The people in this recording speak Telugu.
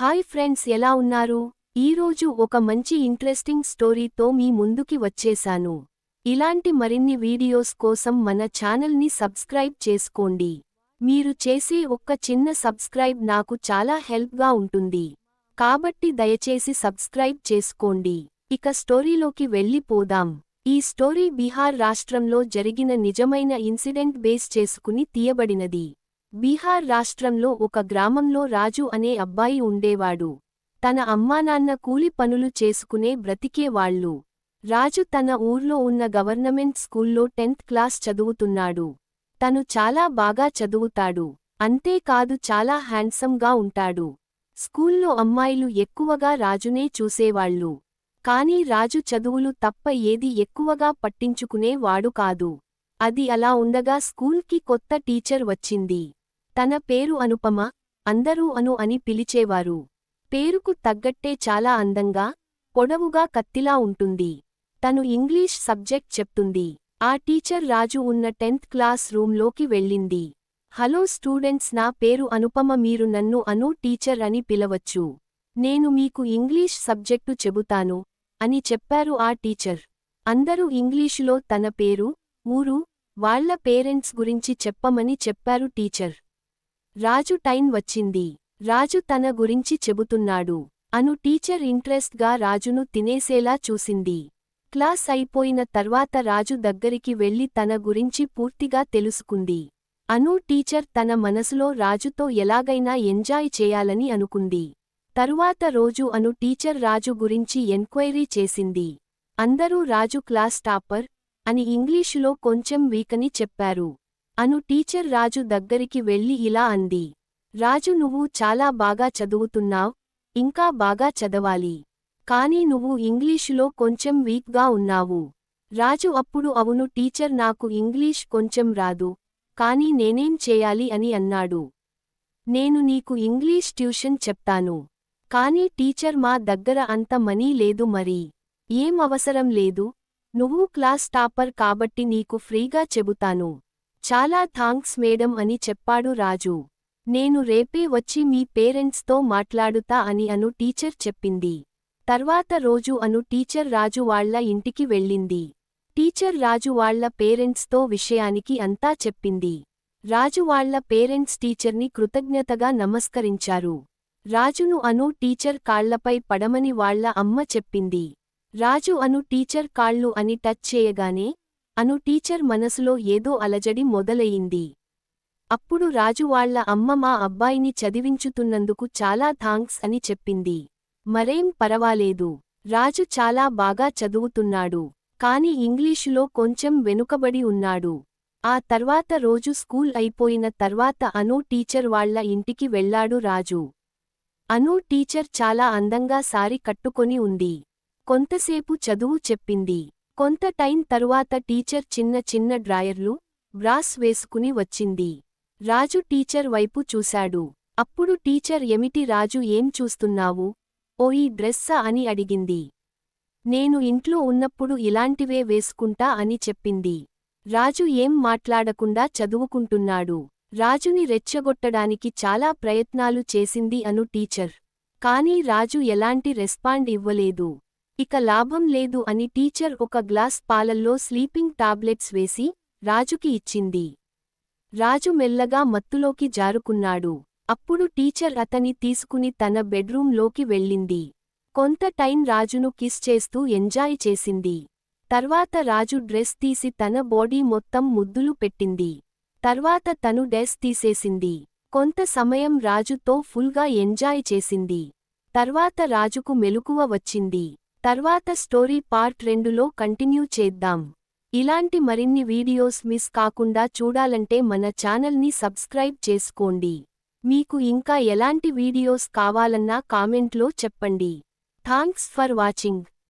హాయ్ ఫ్రెండ్స్ ఎలా ఉన్నారు? ఈరోజు ఒక మంచి ఇంట్రెస్టింగ్ స్టోరీతో మీ ముందుకి వచ్చేశాను ఇలాంటి మరిన్ని వీడియోస్ కోసం మన ఛానల్ని సబ్స్క్రైబ్ చేసుకోండి. మీరు చేసే ఒక్క చిన్న సబ్స్క్రైబ్ నాకు చాలా హెల్ప్గా ఉంటుంది. కాబట్టి దయచేసి సబ్స్క్రైబ్ చేసుకోండి. ఇక స్టోరీలోకి వెళ్ళిపోదాం. ఈ స్టోరీ బీహార్ రాష్ట్రంలో జరిగిన నిజమైన ఇన్సిడెంట్ బేస్ చేసుకుని తీయబడినది. బీహార్ రాష్ట్రంలో ఒక గ్రామంలో రాజు అనే అబ్బాయి ఉండేవాడు. తన అమ్మానాన్న కూలి పనులు చేసుకునే బ్రతికేవాళ్ళు రాజు తన ఊర్లో ఉన్న గవర్నమెంట్ స్కూల్లో టెన్త్ క్లాస్ చదువుతున్నాడు. తను చాలా బాగా చదువుతాడు. అంతేకాదు చాలా హ్యాండ్సమ్గా ఉంటాడు. స్కూల్లో అమ్మాయిలు ఎక్కువగా రాజునే చూసేవాళ్ళు. కాని రాజు చదువులు తప్ప ఏది ఎక్కువగా పట్టించుకునేవాడు కాదు. అది అలా ఉండగా స్కూల్కి కొత్త టీచర్ వచ్చింది. తన పేరు అనుపమ అందరూ అను అని పిలిచేవారు. పేరుకు తగ్గట్టే చాలా అందంగా పొడవుగా కత్తిలా ఉంటుంది. తను ఇంగ్లీష్ సబ్జెక్ట్ చెప్తుంది. ఆ టీచర్ రాజు ఉన్న టెన్త్ క్లాస్ రూంలోకి వెళ్ళింది. హలో స్టూడెంట్స్ నా పేరు అనుపమ మీరు నన్ను అను టీచర్ అని పిలవచ్చు. నేను మీకు ఇంగ్లీష్ సబ్జెక్టు చెబుతాను అని చెప్పారు ఆ టీచర్. అందరూ ఇంగ్లీషులో తన పేరు ఊరు వాళ్ళ పేరెంట్స్ గురించి చెప్పమని చెప్పారు టీచర్. రాజు టైం వచ్చింది. రాజు తన గురించి చెబుతున్నాడు. అను టీచర్ ఇంట్రెస్ట్గా రాజును తినేసేలా చూసింది. క్లాస్ అయిపోయిన తర్వాత రాజు దగ్గరికి వెళ్ళి తన గురించి పూర్తిగా తెలుసుకుంది. అను టీచర్ తన మనసులో రాజుతో ఎలాగైనా ఎంజాయ్ చేయాలని అనుకుంది. తరువాత రోజు అను టీచర్ రాజు గురించి ఎంక్వైరీ చేసింది. అందరూ రాజు క్లాస్ టాపర్ అని ఇంగ్లీషులో కొంచెం వీకని చెప్పారు. అను టీచర్ రాజు దగ్గరికి వెళ్ళి ఇలా అంది. రాజు నువ్వు చాలా బాగా చదువుతున్నావ్ ఇంకా బాగా చదవాలి. కానీ నువ్వు ఇంగ్లీషులో కొంచెం వీక్గా ఉన్నావు. రాజు అప్పుడు అవును టీచర్ నాకు ఇంగ్లీష్ కొంచెం రాదు కాని నేనేం చేయాలి అని అన్నాడు. నేను నీకు ఇంగ్లీష్ ట్యూషన్ చెప్తాను కానీ టీచర్ మా దగ్గర అంత మనీ లేదు మరి. ఏం అవసరం లేదు నువ్వు క్లాస్ టాపర్ కాబట్టి నీకు ఫ్రీగా చెబుతాను. చాలా థాంక్స్ మేడం అని చెప్పాడు రాజు. నేను రేపే వచ్చి మీ పేరెంట్స్తో మాట్లాడుతా అని అను టీచర్ చెప్పింది. తర్వాత రోజు అను టీచర్ రాజు వాళ్ళ ఇంటికి వెళ్ళింది. టీచర్ రాజు వాళ్ళ పేరెంట్స్తో విషయానికి అంతా చెప్పింది. రాజు వాళ్ళ పేరెంట్స్ టీచర్ని కృతజ్ఞతగా నమస్కరించారు. రాజును అను టీచర్ కాళ్ళపై పడమని వాళ్ళ అమ్మ చెప్పింది. రాజు అను టీచర్ కాళ్ళు అని టచ్ చేయగానే అను టీచర్ మనసులో ఏదో అలజడి మొదలయింది అప్పుడు రాజు వాళ్ళ అమ్మ మా అబ్బాయిని చదివించుతున్నందుకు చాలా థాంక్స్ అని చెప్పింది. మరేం పరవాలేదు. రాజు చాలా బాగా చదువుతున్నాడు. కాని ఇంగ్లీషులో కొంచెం వెనుకబడి ఉన్నాడు. ఆ తర్వాత రోజు స్కూల్ అయిపోయిన తర్వాత అను టీచర్ వాళ్ళ ఇంటికి వెళ్ళాడు రాజు. అను టీచర్ చాలా అందంగా సారి కట్టుకొని ఉంది. కొంతసేపు చదువు చెప్పింది. కొంత టైం తరువాత టీచర్ చిన్న చిన్న డ్రాయర్లు బ్రాస్ వేసుకుని వచ్చింది. రాజు టీచర్ వైపు చూశాడు. అప్పుడు టీచర్ ఎమిటి రాజు ఏం చూస్తున్నావు? ఓ ఈ డ్రెస్సా అని అడిగింది. నేను ఇంట్లో ఉన్నప్పుడు ఇలాంటివే వేసుకుంటా అని చెప్పింది. రాజు ఏం మాట్లాడకుండా చదువుకుంటున్నాడు. రాజుని రెచ్చగొట్టడానికి చాలా ప్రయత్నాలు చేసింది అను టీచర్. కానీ రాజు ఎలాంటి రెస్పాండ్ ఇవ్వలేదు. ఇక లాభం లేదు అని టీచర్ ఒక గ్లాస్ పాలల్లో స్లీపింగ్ టాబ్లెట్స్ వేసి రాజుకి ఇచ్చింది. రాజు మెల్లగా మత్తులోకి జారుకున్నాడు. అప్పుడు టీచర్ అతని తీసుకుని తన బెడ్రూంలోకి వెళ్ళింది. కొంత టైం రాజును కిస్ చేస్తూ ఎంజాయ్ చేసింది. తర్వాత రాజు డ్రెస్ తీసి తన బాడీ మొత్తం ముద్దులు పెట్టింది. తర్వాత తను డ్రెస్ తీసేసింది. కొంత సమయం రాజుతో ఫుల్గా ఎంజాయ్ చేసింది. తర్వాత రాజుకు మెలకువ వచ్చింది. తర్వాత స్టోరీ పార్ట్ రెండులో కంటిన్యూ చేద్దాం. ఇలాంటి మరిన్ని వీడియోస్ మిస్ కాకుండా చూడాలంటే మన ఛానల్ని సబ్స్క్రైబ్ చేసుకోండి. మీకు ఇంకా ఎలాంటి వీడియోస్ కావాలన్నా కామెంట్లో చెప్పండి. Thanks for watching.